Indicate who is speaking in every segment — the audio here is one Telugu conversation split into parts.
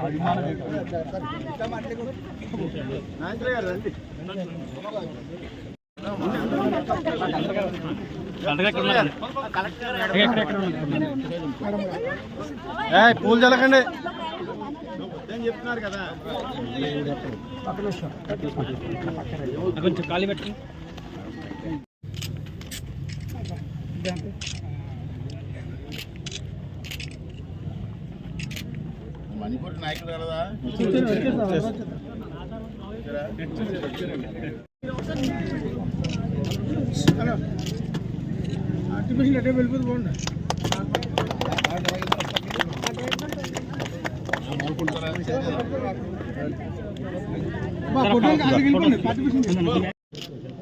Speaker 1: అభిమానం పూలు చల్లకండి.
Speaker 2: కొంచెం ఖాళీ పెట్టి
Speaker 1: మణిపూర్ నాయకులు కదా ఆర్టిఫిషియల్ అటే వెళ్ళిపోతే బాగుండే.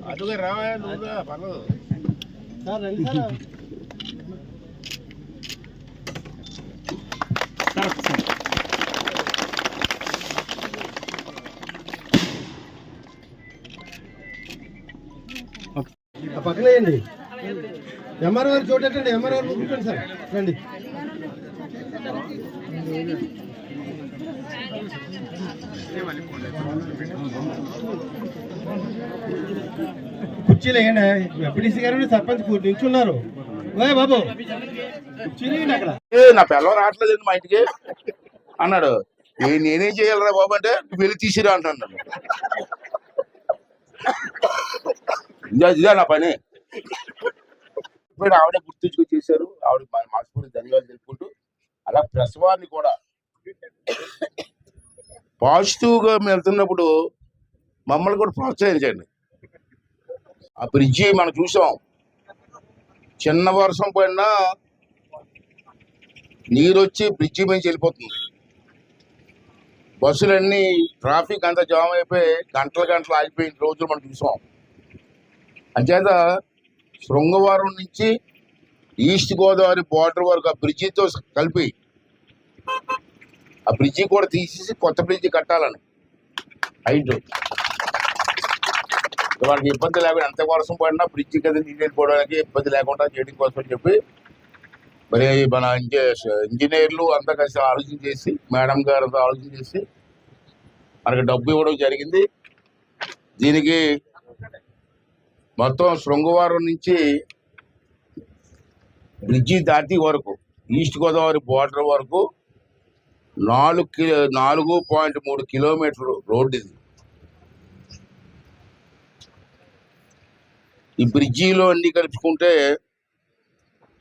Speaker 1: అటుగా రావా నువ్వుగా? పర్లేదు. పక్కన వేయండి ఎంఆర్ఓ గారు చూడండి ఎంఆర్ఓ గారు కూర్చోండి సార్. రండి. కుర్చీలు వేయండి. ఎంపీటీసీ గారు సర్పంచ్ నిల్చున్నారు. బాబు. కుర్చీలు అక్కడ.
Speaker 3: నా పిల్లలు రావట్లేదు మా ఇంటికి? అన్నాడు. "ఏ, నేనేం చేయాలరా బాబు అంటే వెళ్ళి తీసిరా అంటున్నాడు. ఇదే నా పని. ఇప్పుడు ఆవిడ గుర్తించుకొని చేశారు ఆవిడ మనస్ఫూర్తి ధన్యవాదాలు తెలుపుకుంటూ అలా ప్రసవాన్ని వారిని కూడా పాజిటివ్గా మేము వెళ్తున్నప్పుడు మమ్మల్ని కూడా ప్రోత్సహించండి. ఆ బ్రిడ్జి మనం చూసాం. చిన్న వర్షం పడినా నీరు వచ్చి బ్రిడ్జి మించి వెళ్ళిపోతుంది బస్సులన్నీ ట్రాఫిక్ అంతా జామ్ అయిపోయి గంటల గంటలు ఆగిపోయిన రోజులు మనం చూసాం. అంచేత శృంగవరం నుంచి ఈస్ట్ గోదావరి బార్డర్ వరకు ఆ బ్రిడ్జితో కలిపి ఆ బ్రిడ్జి కూడా తీసేసి కొత్త బ్రిడ్జి కట్టాలని. హైట్. వాళ్ళకి ఇబ్బంది లేకుండా ఎంత వర్షం పడినా బ్రిడ్జి కింద నీళ్ళు వెళ్ళిపోవడానికి ఇబ్బంది లేకుండా చేయడం కోసం అని చెప్పి మరి మన ఇంజనీర్లు అంతా కలిసి ఆలోచన చేసి మేడం గారితో ఆలోచన చేసి మనకి డబ్బు ఇవ్వడం జరిగింది. దీనికి మొత్తం శృంగవరం నుంచి బ్రిడ్జి దాటి వరకు ఈస్ట్ గోదావరి బోర్డర్ వరకు నాలుగు కిలో నాలుగు పాయింట్ మూడు కిలోమీటర్లు రోడ్డు ఇది. ఈ బ్రిడ్జిలో అన్ని కలుపుకుంటే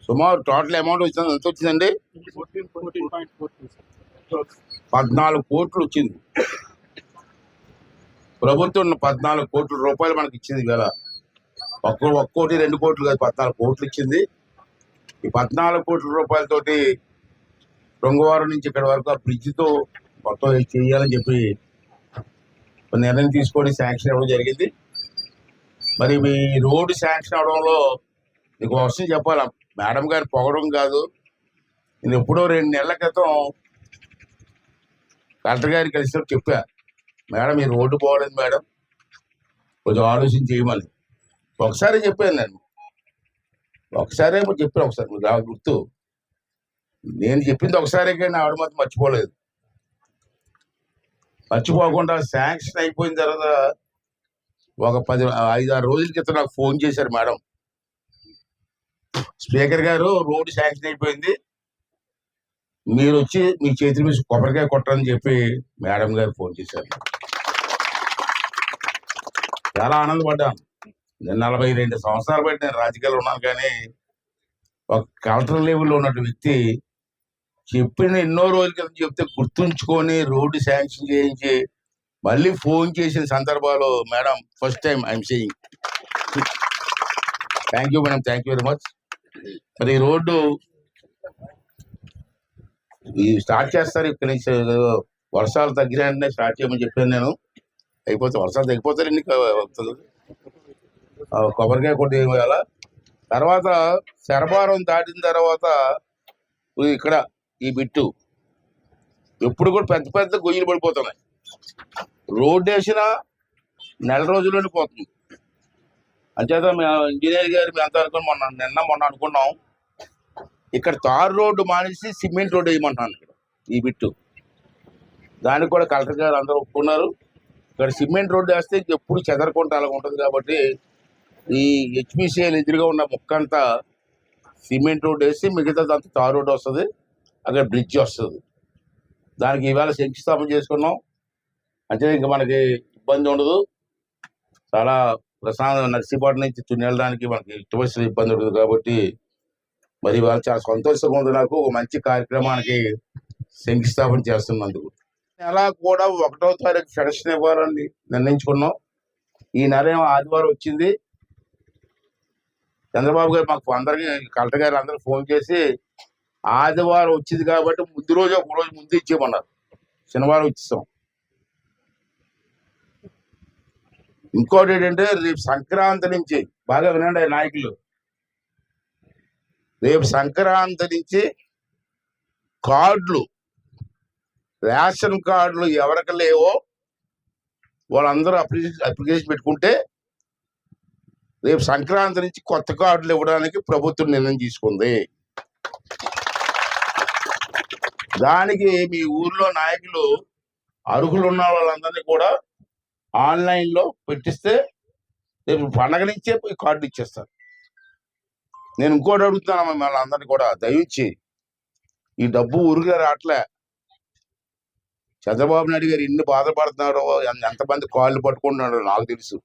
Speaker 3: సుమారు టోటల్ అమౌంట్ వచ్చింది ఎంత వచ్చిందండి? పద్నాలుగు కోట్లు వచ్చింది. ప్రభుత్వం పద్నాలుగు కోట్ల రూపాయలు మనకి ఇచ్చింది కదా ఒక్క ఒక్కోటి రెండు కోట్లు కాదు పద్నాలుగు కోట్లు ఇచ్చింది. ఈ పద్నాలుగు కోట్ల రూపాయలతోటి రంగువారం నుంచి ఇక్కడ వరకు ఆ బ్రిడ్జితో మొత్తం చేయాలని చెప్పి నిర్ణయం తీసుకొని శాంక్షన్ అవ్వడం జరిగింది. మరి మీ రోడ్డు శాంక్షన్ అవడంలో మీకు అవసరం విషయం చెప్పాలా? మేడం గారు పొగడం కాదు. నేను ఎప్పుడో రెండు నెలల క్రితం కలెక్టర్ గారికి కలిసినప్పుడు చెప్పా మేడం ఈ రోడ్డు పోవలేదు మేడం. కొంచెం ఆలోచన చేయమని. ఒకసారి చెప్పాను నేను. ఒకసారే చెప్పాను ఒకసారి మీరు గుర్తు. నేను చెప్పింది ఒకసారి కానీ ఆవిడ మాత్రం మర్చిపోలేదు. మర్చిపోకుండా శాంక్షన్ అయిపోయిన తర్వాత ఒక పది ఐదు ఆరు రోజుల క్రితం నాకు ఫోన్ చేశారు మేడం. స్పీకర్ గారు రోడ్డు శాంక్షన్ అయిపోయింది. మీరు వచ్చి మీ చేతుల మీద కొబ్బరికాయ కొట్టరని చెప్పి మేడం గారు ఫోన్ చేశారు. చాలా ఆనందపడ్డాను. నలభై రెండు సంవత్సరాలు బట్టి నేను రాజకీయాలు ఉన్నాను కానీ ఒక కలెక్టర్ లెవెల్లో ఉన్న వ్యక్తి చెప్పిన ఎన్నో రోజుల క్రితం చెప్తే గుర్తుంచుకొని రోడ్డు శాంక్షన్ చేయించి మళ్ళీ ఫోన్ చేసిన సందర్భాలు madam first time I'm saying. Thank you madam thank you very much మరి ఈ రోడ్డు ఈ స్టార్ట్ చేస్తారు ఇక్కడ నుంచి వర్షాలు తగ్గినాయంటే స్టార్ట్ చేయమని చెప్పాను నేను. అయిపోతే వర్షాలు తగ్గిపోతారు ఎన్ని కొబ్బరికాయ కొట్టి వేయాలా తర్వాత శరభారం దాటిన తర్వాత ఇక్కడ ఈ బిట్టు. ఎప్పుడు కూడా పెద్ద పెద్ద గొయ్యలు పడిపోతున్నాయి. రోడ్డు వేసిన నెల రోజుల్లోనే పోతుంది. అంచేత మేము ఇంజనీర్ గారు ఎంత అనుకుని మొన్న నిన్న మొన్న అనుకున్నాం. ఇక్కడ తారు రోడ్డు మానేసి సిమెంట్ రోడ్డు వేయమంటున్నాను ఇక్కడ ఈ బిట్టు. దానికి కూడా కలెక్టర్ గారు అందరూ ఒప్పుకున్నారు. ఇక్కడ సిమెంట్ రోడ్డు వేస్తే ఎప్పుడు చెదరకుండా అలా ఉంటుంది కాబట్టి ఈ హెచ్పిసిఎల్ ఎదురుగా ఉన్న ముక్క అంతా సిమెంట్ రోడ్ వేసి మిగతా దాంతో తార్ రోడ్ వస్తుంది అక్కడ బ్రిడ్జ్ వస్తుంది. దానికి ఈవేళ శంకుస్థాపన చేసుకున్నాం. అంటే ఇంకా మనకి ఇబ్బంది ఉండదు. చాలా ప్రశాంత నర్సీపాటు నుంచి తున్నెళ్ళడానికి మనకి ఎట్టి ఇబ్బంది ఉండదు కాబట్టి మరి ఇవాళ చాలా సంతోషంగా ఉంది నాకు. ఒక మంచి కార్యక్రమానికి శంకుస్థాపన చేస్తున్నందుకు. నెల కూడా ఒకటో తారీఖు ఫెడరేషన్ ఇవ్వాలని నిర్ణయించుకున్నాం. ఈ నెల ఆదివారం వచ్చింది. చంద్రబాబు గారు మాకు అందరికీ కలెక్టర్ గారు అందరికి ఫోన్ చేసి ఆదివారం వచ్చింది కాబట్టి ముందు రోజు ఒక రోజు ముందు ఇచ్చేయమన్నారు. శనివారం ఇచ్చిస్తాం. ఇంకోటి ఏంటంటే రేపు సంక్రాంతి నుంచి బాగా వినండి నాయకులు. రేపు సంక్రాంతి నుంచి కార్డులు రేషన్ కార్డులు ఎవరికి లేవో వాళ్ళందరూ అప్లికేషన్ అప్లికేషన్ పెట్టుకుంటే రేపు సంక్రాంతి నుంచి కొత్త కార్డులు ఇవ్వడానికి ప్రభుత్వం నిర్ణయం తీసుకుంది. దానికి మీ ఊర్లో నాయకులు అర్హులు ఉన్న వాళ్ళందరినీ కూడా ఆన్లైన్లో పెట్టిస్తే రేపు పండగ నుంచే పోయి కార్డు ఇచ్చేస్తారు. నేను ఇంకోటి అడుగుతున్నాను మిమ్మల్ని అందరినీ కూడా దయచేసి ఈ డబ్బు ఊరిగా రావట్లే. చంద్రబాబు నాయుడు గారు ఎన్ని బాధపడుతున్నాడో ఎంతమంది కాళ్ళు పట్టుకుంటున్నాడో నాకు తెలుసు.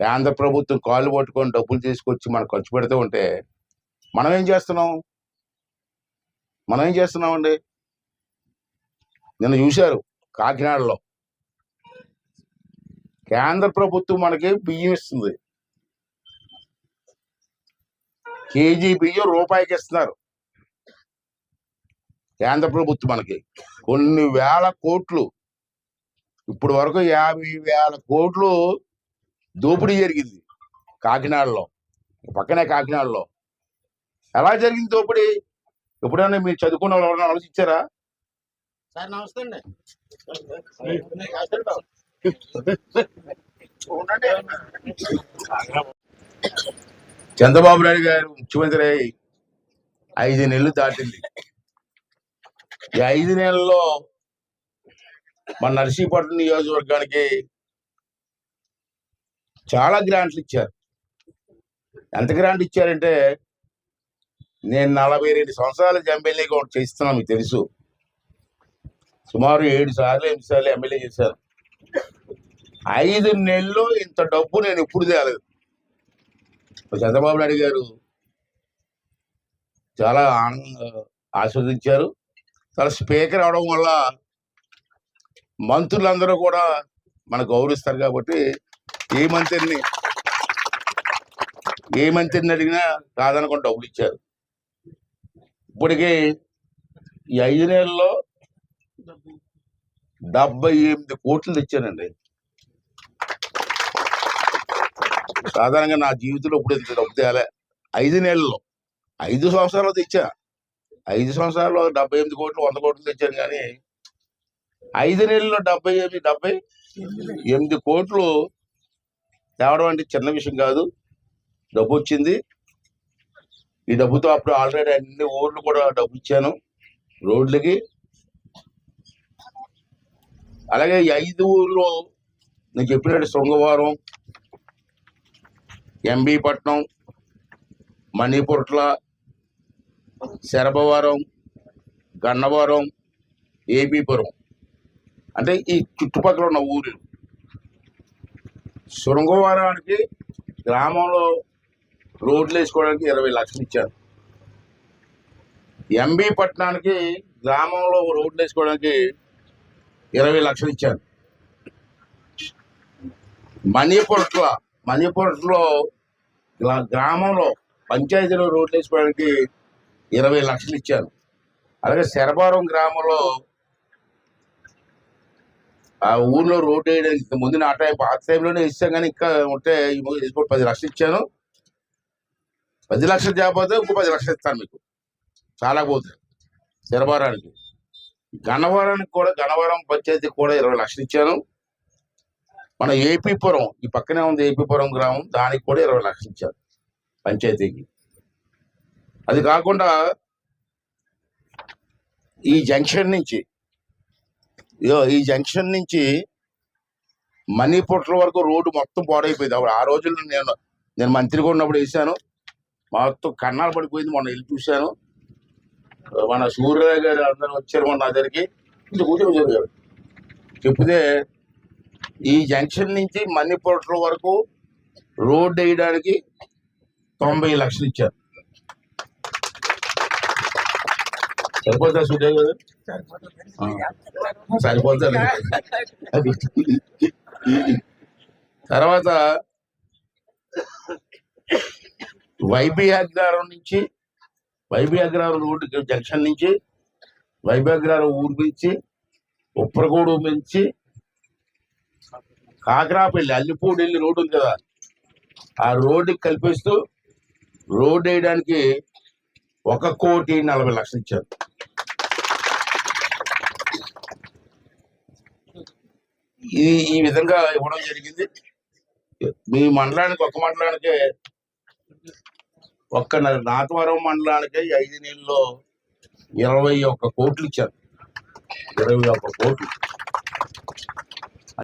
Speaker 3: కేంద్ర ప్రభుత్వం కాళ్ళు పట్టుకొని డబ్బులు తీసుకొచ్చి మనం ఖర్చు పెడుతూ ఉంటే మనం ఏం చేస్తున్నాం? మనం ఏం చేస్తున్నామండి? నిన్న చూశారు కాకినాడలో. కేంద్ర ప్రభుత్వం మనకి బియ్యం ఇస్తుంది. కేజీ బియ్యం రూపాయికి ఇస్తున్నారు. కేంద్ర ప్రభుత్వం మనకి కొన్ని వేల కోట్లు. ఇప్పుడు వరకు యాభై వేల కోట్లు దోపిడీ జరిగింది. కాకినాడలో. పక్కనే కాకినాడలో. ఎలా జరిగింది దోపిడీ? ఎప్పుడైనా మీరు చదువుకున్న వాళ్ళు ఎవరైనా ఆలోచించారా?
Speaker 1: సార్ నమస్తే అండి.
Speaker 3: చంద్రబాబు నాయుడు గారు ముఖ్యమంత్రి అయి ఐదు నెలలు దాటింది. ఈ ఐదు నెలల్లో మన నర్సీపట్నం నియోజకవర్గానికి చాలా గ్రాంట్లు ఇచ్చారు ఎంత గ్రాంట్ ఇచ్చారంటే నేను నలభై రెండు సంవత్సరాలు ఎమ్మెల్యేగా ఒకటి చేస్తున్నాను మీకు తెలుసు. సుమారు ఏడు సార్లు ఎనిమిది సార్లు ఎమ్మెల్యే చేశాను ఐదు నెలల్లో ఇంత డబ్బు నేను ఎప్పుడు తేలేదు. చంద్రబాబు నాయుడు గారు చాలా ఆనందంగా ఆస్వాదించారు. చాలా స్పీకర్ అవడం వల్ల మంత్రులందరూ కూడా మనకు గౌరవిస్తారు కాబట్టి ఏ మంత్రిని ఏ మంత్రిని అడిగినా కాదనకుండా డబ్బులు ఇచ్చారు ఇప్పటికి ఈ ఐదు నెలల్లో డెబ్బై ఎనిమిది కోట్లు తెచ్చానండి. సాధారణంగా నా జీవితంలో ఇప్పుడు ఇంత డబ్బు తేలే. ఐదు నెలల్లో ఐదు సంవత్సరాలు తెచ్చా. ఐదు సంవత్సరాల్లో డెబ్బై ఎనిమిది కోట్లు వంద కోట్లు తెచ్చాను కానీ ఐదు నెలల్లో డెబ్బై ఎనిమిది డెబ్బై ఎనిమిది కోట్లు తేవడం అంటే చిన్న విషయం కాదు. డబ్బు వచ్చింది. ఈ డబ్బుతో అప్పుడు ఆల్రెడీ అన్ని ఊర్లు కూడా డబ్బు ఇచ్చాను. రోడ్లకి. అలాగే ఈ ఐదు ఊర్లో నేను చెప్పినట్టు శృంగవరం ఎంబీ పట్నం మణిపుట్ల శరభవరం గన్నవరం ఏబీపురం. అంటే ఈ చుట్టుపక్కల ఉన్న ఊరు శృంగవరానికి గ్రామంలో రోడ్లు వేసుకోవడానికి ఇరవై లక్షలు ఇచ్చారు. ఎంబీ పట్టణానికి గ్రామంలో రోడ్లు వేసుకోవడానికి ఇరవై లక్షలు ఇచ్చారు. మణిపురట్ల మణిపురట్లో గ్రా- గ్రామంలో పంచాయతీలో రోడ్లు వేసుకోవడానికి ఇరవై లక్షలు ఇచ్చారు. అలాగే శరభారం గ్రామంలో ఆ ఊర్లో రోడ్ వేయడానికి ముందు నా టైం ఆ టైంలోనే ఇచ్చాం కానీ ఇంకా ఉంటే ఈ పది లక్షలు ఇచ్చాను. పది లక్షలు చేయకపోతే ఇంకో పది లక్షలు ఇస్తాను మీకు. చాలా పోతుంది శరభారానికి గన్నవరానికి కూడా గన్నవరం పంచాయతీ కూడా ఇరవై లక్షలు ఇచ్చాను. మన ఏపీపురం ఈ పక్కనే ఉంది ఏపీపురం గ్రామం దానికి కూడా ఇరవై లక్షలు ఇచ్చారు పంచాయతీకి. అది కాకుండా ఈ జంక్షన్ నుంచి ఈ జంక్షన్ నుంచి మణిపుట్ల వరకు రోడ్డు మొత్తం పాడైపోయింది. అప్పుడు ఆ రోజుల్లో నేను నేను మంత్రిగా ఉన్నప్పుడు వేసాను మొత్తం కన్నాలు పడిపోయింది. మొన్న వెళ్ళి చూశాను. మన సూర్యరావు గారు అందరూ వచ్చారు మొన్న నా దగ్గరికి. ఇది కూర్చొని జరిగారు చెప్తే ఈ జంక్షన్ నుంచి మణిపుట్ల వరకు రోడ్డు వేయడానికి తొంభై లక్షలు ఇచ్చారు. సరిపోతా సూర్య గారు? సరిపోతుంది తర్వాత వైబీ అగ్రహారం నుంచి వైబీ అగ్రహారం రోడ్డు జంక్షన్ నుంచి వైబీ అగ్రహారం ఊరు నుంచి ఉప్పరగూడు నుంచి కాకరాపల్లి అల్లిపూడి వెళ్ళి రోడ్డు ఉంది కదా. ఆ రోడ్డుకి కల్పిస్తూ రోడ్డు వేయడానికి ఒక కోటి నలభై లక్షలు ఇచ్చారు. ఇది ఈ విధంగా ఇవ్వడం జరిగింది. మీ మండలానికి ఒక మండలానికి ఒక్క నాతవరం మండలానికి ఐదు నెలల్లో ఇరవై ఒక్క కోట్లు ఇచ్చారు. ఇరవై ఒక్క కోట్లు.